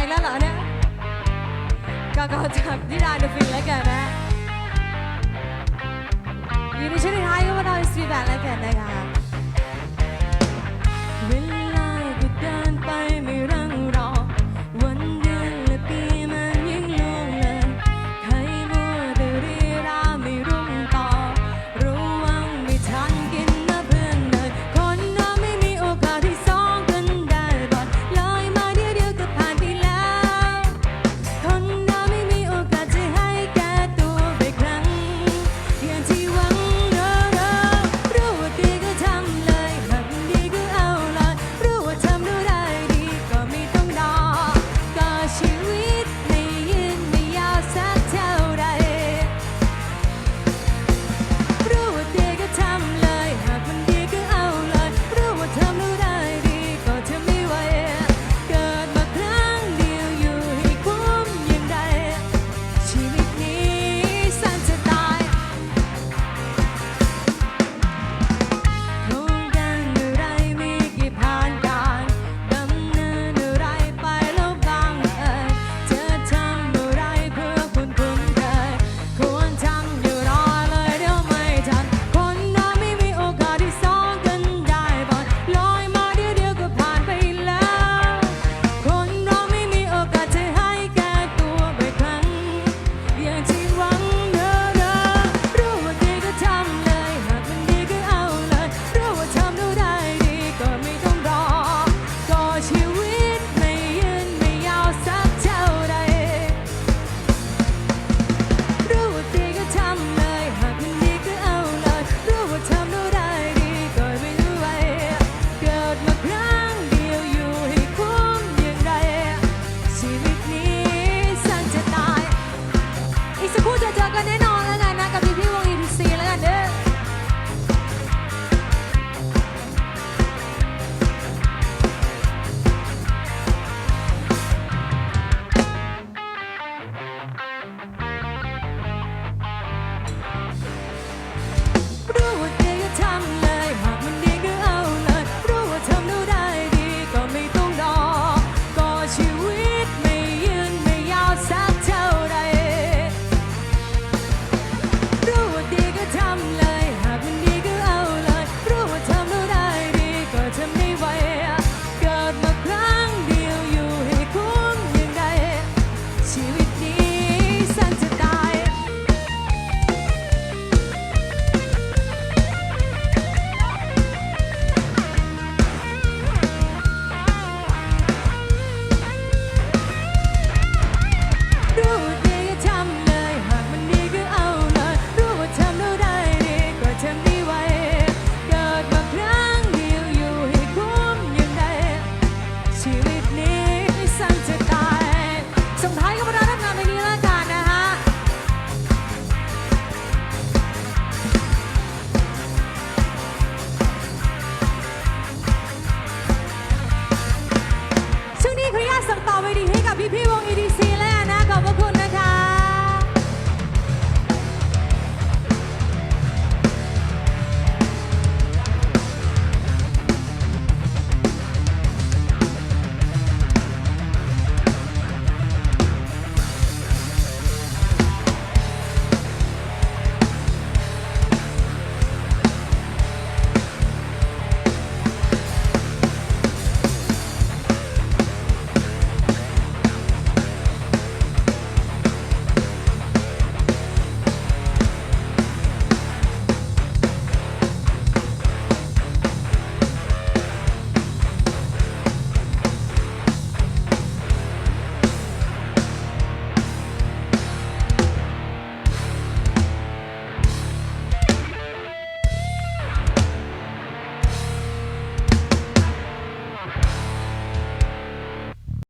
อีกแล้วเหรอเนี่ยก็ก็จากนิดาเดฟินแล้วกันนะอยู่ในช่วงท้ายก็มาดอยสตรีทแบนแล้วกันนะคะ กันแน่นอน silly